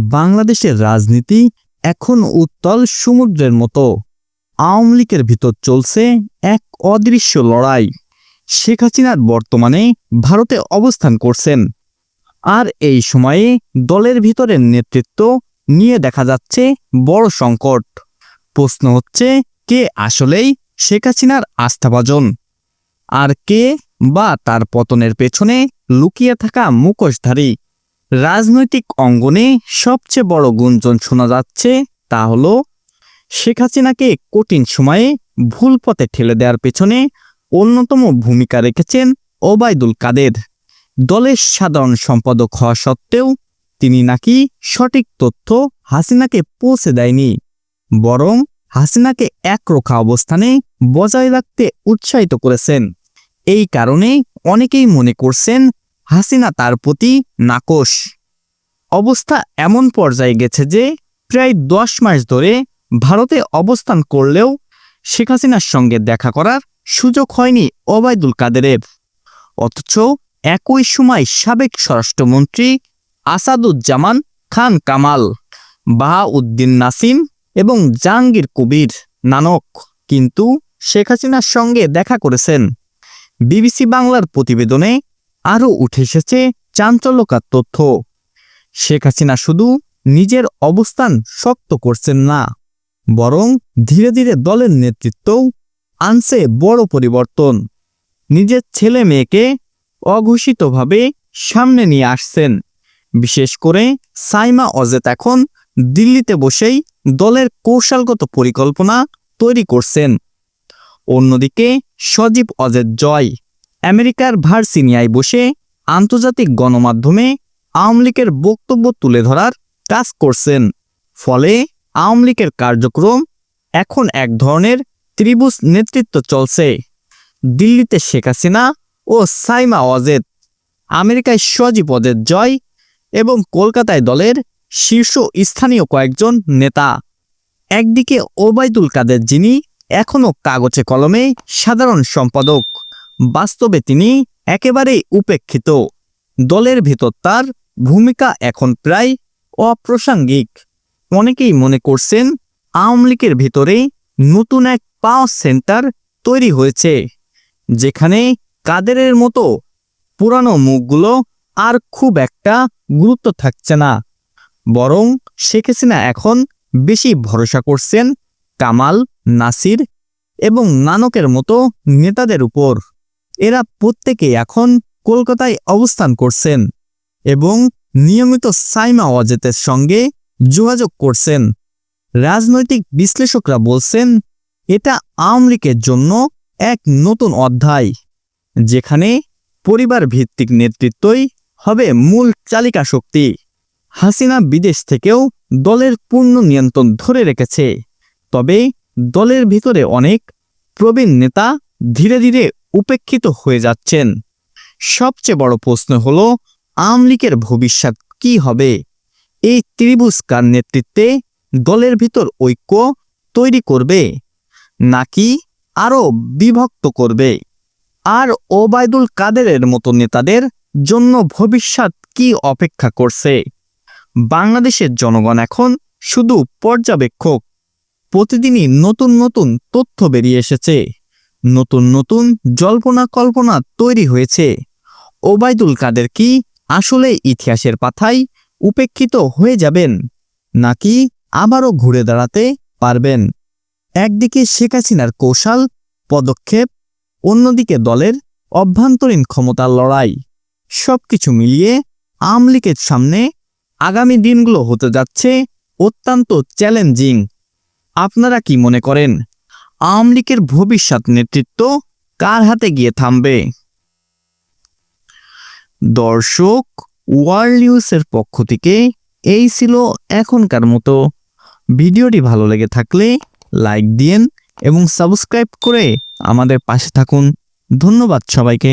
বাংলাদেশের রাজনীতি এখন উত্তল সমুদ্রের মতো। আওয়ামী লীগের ভিতর চলছে এক অদৃশ্য লড়াই। শেখ হাসিনার বর্তমানে ভারতে অবস্থান করছেন। আর এই সময়ে দলের ভিতরের নেতৃত্ব নিয়ে দেখা যাচ্ছে বড় সংকট। প্রশ্ন হচ্ছে, কে আসলেই শেখ হাসিনার আস্থাভাজন? আর কে বা তার পতনের পেছনে লুকিয়ে থাকা মুখোশধারী? রাজনৈতিক অঙ্গনে সবচেয়ে বড় গুঞ্জন শোনা যাচ্ছে তা হল, শেখ হাসিনাকে কঠিন সময়ে ভুল পথে ঠেলে দেওয়ার পেছনে অন্যতম ভূমিকা রেখেছেন ওবায়দুল কাদের। দলের সাধারণ সম্পাদক হওয়া সত্ত্বেও তিনি নাকি সঠিক তথ্য হাসিনাকে পৌঁছে দেয়নি, বরং হাসিনাকে একরোখা অবস্থানে বজায় রাখতে উৎসাহিত করেছেন। এই কারণে অনেকেই মনে করছেন হাসিনা তার প্রতি নাকশ অবস্থা এমন পর্যায়ে গেছে যে প্রায় দশ মাস ধরে ভারতে অবস্থান করলেও শেখ হাসিনার সঙ্গে দেখা করার সুযোগ হয়নি ওবায়দুল কাদেরের। অথচ একই সময় সাবেক স্বরাষ্ট্রমন্ত্রী আসাদুজ্জামান খান কামাল, বাহাউদ্দিন নাসিম এবং জাহাঙ্গীর কবির নানক কিন্তু শেখ হাসিনার সঙ্গে দেখা করেছেন। বিবিসি বাংলার প্রতিবেদনে আরও উঠে এসেছে চাঞ্চল্যকার তথ্য। শেখ হাসিনা শুধু নিজের অবস্থান শক্ত করছেন না, বরং ধীরে ধীরে দলের নেতৃত্বও আনছে বড় পরিবর্তন। নিজের ছেলে মেয়েকে অঘোষিতভাবে সামনে নিয়ে আসছেন। বিশেষ করে সাইমা অজেত এখন দিল্লিতে বসেই দলের কৌশলগত পরিকল্পনা তৈরি করছেন। অন্যদিকে সজীব অজেত জয় আমেরিকার ভার্সিনিয়ায় বসে আন্তর্জাতিক গণমাধ্যমে আওয়ামী লীগের বক্তব্য তুলে ধরার কাজ করছেন। ফলে আওয়ামী লীগের কার্যক্রম এখন এক ধরনের ত্রিভুজ নেতৃত্ব চলছে। দিল্লিতে শেখ হাসিনা ও সাইমা ওয়াজেদ আমেরিকায় সজীব অজেদ জয় এবং কলকাতায় দলের শীর্ষ স্থানীয় কয়েকজন নেতা। একদিকে ওবায়দুল কাদের যিনি এখনও কাগজে কলমে সাধারণ সম্পাদক। বাস্তবে তিনি একেবারেই উপেক্ষিত। দলের ভেতর তার ভূমিকা এখন প্রায় অপ্রাসঙ্গিক। অনেকেই মনে করছেন, আওয়ামী লীগের ভেতরে নতুন এক পাওয়ার সেন্টার তৈরি হয়েছে, যেখানে কাদেরের মতো পুরানো মুখগুলো আর খুব একটা গুরুত্ব থাকছে না। বরং শেখ হাসিনা এখন বেশি ভরসা করছেন কামাল, নাসির এবং নানকের মতো নেতাদের উপর। এরা প্রত্যেকে এখন কলকাতায় অবস্থান করছেন এবং নিয়মিত সাইমা ওয়াজেতের সঙ্গে যোগাযোগ করছেন। রাজনৈতিক বিশ্লেষকরা বলছেন, এটা আওয়ামী জন্য এক নতুন অধ্যায়, যেখানে পরিবার ভিত্তিক নেতৃত্বই হবে মূল চালিকা শক্তি। হাসিনা বিদেশ থেকেও দলের পূর্ণ নিয়ন্ত্রণ ধরে রেখেছে। তবে দলের ভিতরে অনেক প্রবীণ নেতা ধীরে ধীরে উপেক্ষিত হয়ে যাচ্ছেন। সবচেয়ে বড় প্রশ্ন হল, আওয়ামী লীগের ভবিষ্যৎ কি হবে? এই ত্রিভুজ কার নেতৃত্বে দলের ভিতর ঐক্য তৈরি করবে নাকি আরও বিভক্ত করবে? আর ওবায়দুল কাদেরের মতো নেতাদের জন্য ভবিষ্যৎ কি অপেক্ষা করছে? বাংলাদেশের জনগণ এখন শুধু পর্যবেক্ষক, প্রতিদিনই নতুন নতুন তথ্য বেরিয়ে এসেছে। নতুন নতুন জল্পনা কল্পনা তৈরি হয়েছে। ওবায়দুল কাদের কি আসলে ইতিহাসের পাথায় উপেক্ষিত হয়ে যাবেন, নাকি আবারও ঘুরে দাঁড়াতে পারবেন? একদিকে শেখ হাসিনার কৌশল, পদক্ষেপ, অন্যদিকে দলের অভ্যন্তরীণ ক্ষমতার লড়াই। সবকিছু মিলিয়ে আওয়ামী লীগের সামনে আগামী দিনগুলো হতে যাচ্ছে অত্যন্ত চ্যালেঞ্জিং। আপনারা কি মনে করেন আওয়ামী লীগের ভবিষ্যৎ নেতৃত্ব কার হাতে গিয়ে থামবে? দর্শক, ওয়ার্ল্ড নিউজের পক্ষ থেকে এই ছিল এখনকার মতো। ভিডিওটি ভালো লেগে থাকলে লাইক দিন এবং সাবস্ক্রাইব করে আমাদের পাশে থাকুন। ধন্যবাদ সবাইকে।